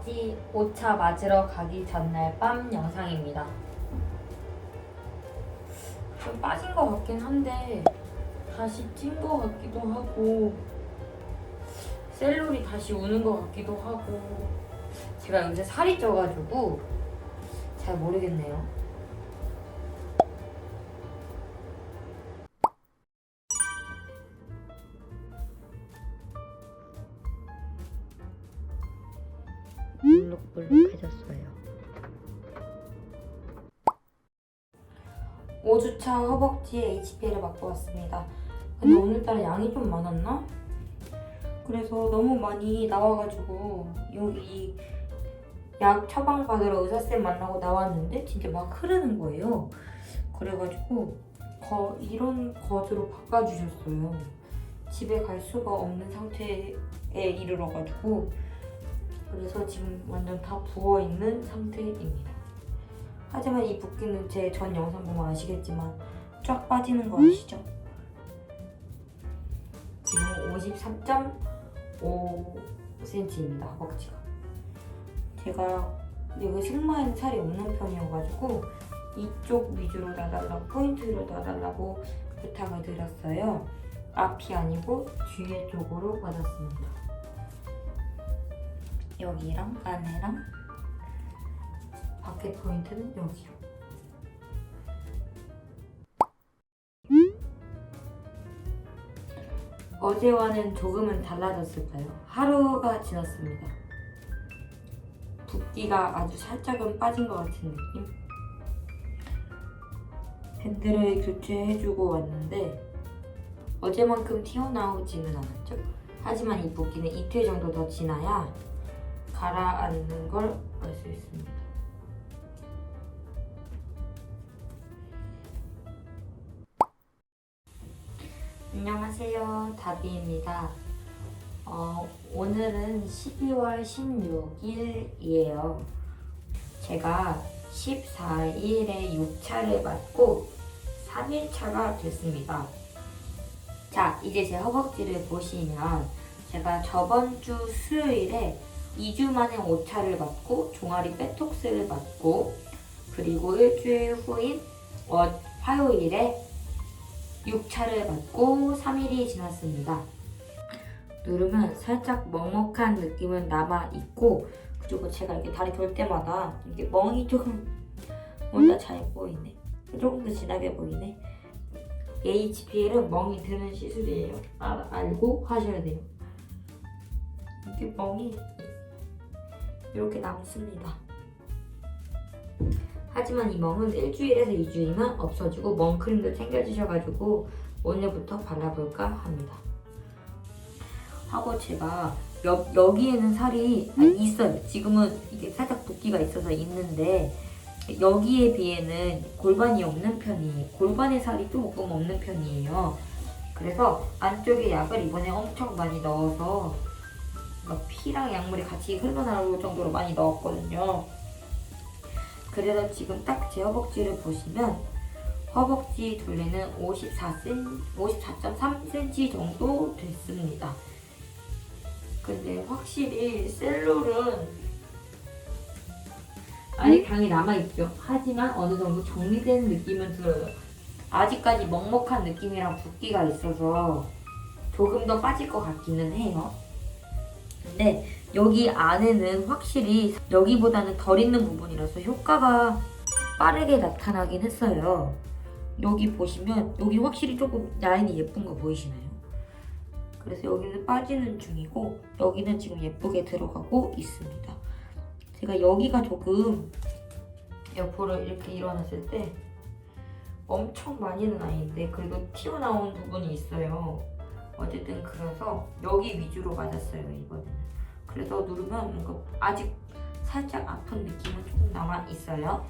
허벅지 오차 맞으러 가기 전날 밤 영상입니다. 좀 빠진 것 같긴 한데 다시 찐 것 같기도 하고 셀룰이 다시 우는 것 같기도 하고 제가 요새 살이 쪄가지고 잘 모르겠네요. 볼록볼록해졌어요. 5주차 허벅지에 HPL을 맞고 왔습니다. 근데 오늘따라 양이 좀 많았나? 그래서 너무 많이 나와가지고 여기 약 처방 받으러 의사쌤 만나고 나왔는데 진짜 막 흐르는 거예요. 그래가지고 거, 이런 것으로 바꿔주셨어요. 집에 갈 수가 없는 상태에 이르러가지고 그래서 지금 완전 다 부어있는 상태입니다. 하지만 이 붓기는 제 전 영상 보면 아시겠지만 쫙 빠지는 거 아시죠? 지금 53.5cm입니다, 허벅지가. 제가 여기 승마에는 살이 없는 편이어가지고 이쪽 위주로 놔달라고 포인트로 놔달라고 부탁을 드렸어요. 앞이 아니고 뒤에 쪽으로 받았습니다. 여기랑 안에랑 바켓 포인트는 여기로. 어제와는 조금은 달라졌을까요? 하루가 지났습니다. 붓기가 아주 살짝은 빠진 것 같은 느낌? 밴드를 교체해주고 왔는데 어제만큼 튀어나오지는 않았죠. 하지만 이 붓기는 이틀 정도 더 지나야 가라앉는 걸 알 수 있습니다. 안녕하세요. 다비입니다. 어, 오늘은 12월 16일이에요. 제가 14일에 6차를 맞고 3일차가 됐습니다. 자, 이제 제 허벅지를 보시면 제가 저번 주 수요일에 2주 만에 5차를 맞고 종아리 빼톡스를 맞고 그리고 일주일 후인 어, 화요일에 6차를 맞고 3일이 지났습니다. 누르면 살짝 먹먹한 느낌은 남아있고 그리고 제가 이렇게 다리 돌 때마다 이게 멍이 조금 뭔가 잘 보이네. 조금 더 진하게 보이네. HPL은 멍이 드는 시술이에요. 아, 알고 하셔야 돼요. 이게 멍이 이렇게 남습니다 하지만 이 멍은 일주일에서 2주이면 없어지고 멍크림도 챙겨주셔가지고 오늘부터 발라볼까 합니다. 하고 제가 여, 여기에는 살이 아, 있어요. 지금은 이게 살짝 붓기가 있어서 있는데 여기에 비해는 골반이 없는 편이에요. 골반에 살이 조금 없는 편이에요. 그래서 안쪽에 약을 이번에 엄청 많이 넣어서 피랑 약물이 같이 흘러나올 정도로 많이 넣었거든요. 그래서 지금 딱 제 허벅지를 보시면 허벅지 둘레는 54cm, 54.3cm 정도 됐습니다. 근데 확실히 셀룰은 아직 당이 남아있죠. 하지만 어느 정도 정리된 느낌은 들어요. 아직까지 먹먹한 느낌이랑 붓기가 있어서 조금 더 빠질 것 같기는 해요. 근데 여기 안에는 확실히 여기보다는 덜 있는 부분이라서 효과가 빠르게 나타나긴 했어요. 여기 보시면 여기 확실히 조금 라인이 예쁜 거 보이시나요? 그래서 여기는 빠지는 중이고 여기는 지금 예쁘게 들어가고 있습니다. 제가 여기가 조금 옆으로 이렇게 일어났을 때 엄청 많이는 아닌데 그래도 튀어나온 부분이 있어요. 어쨌든 그래서 여기 위주로 맞았어요 이번에는. 그래서 누르면 뭔가 아직 살짝 아픈 느낌은 조금 남아 있어요.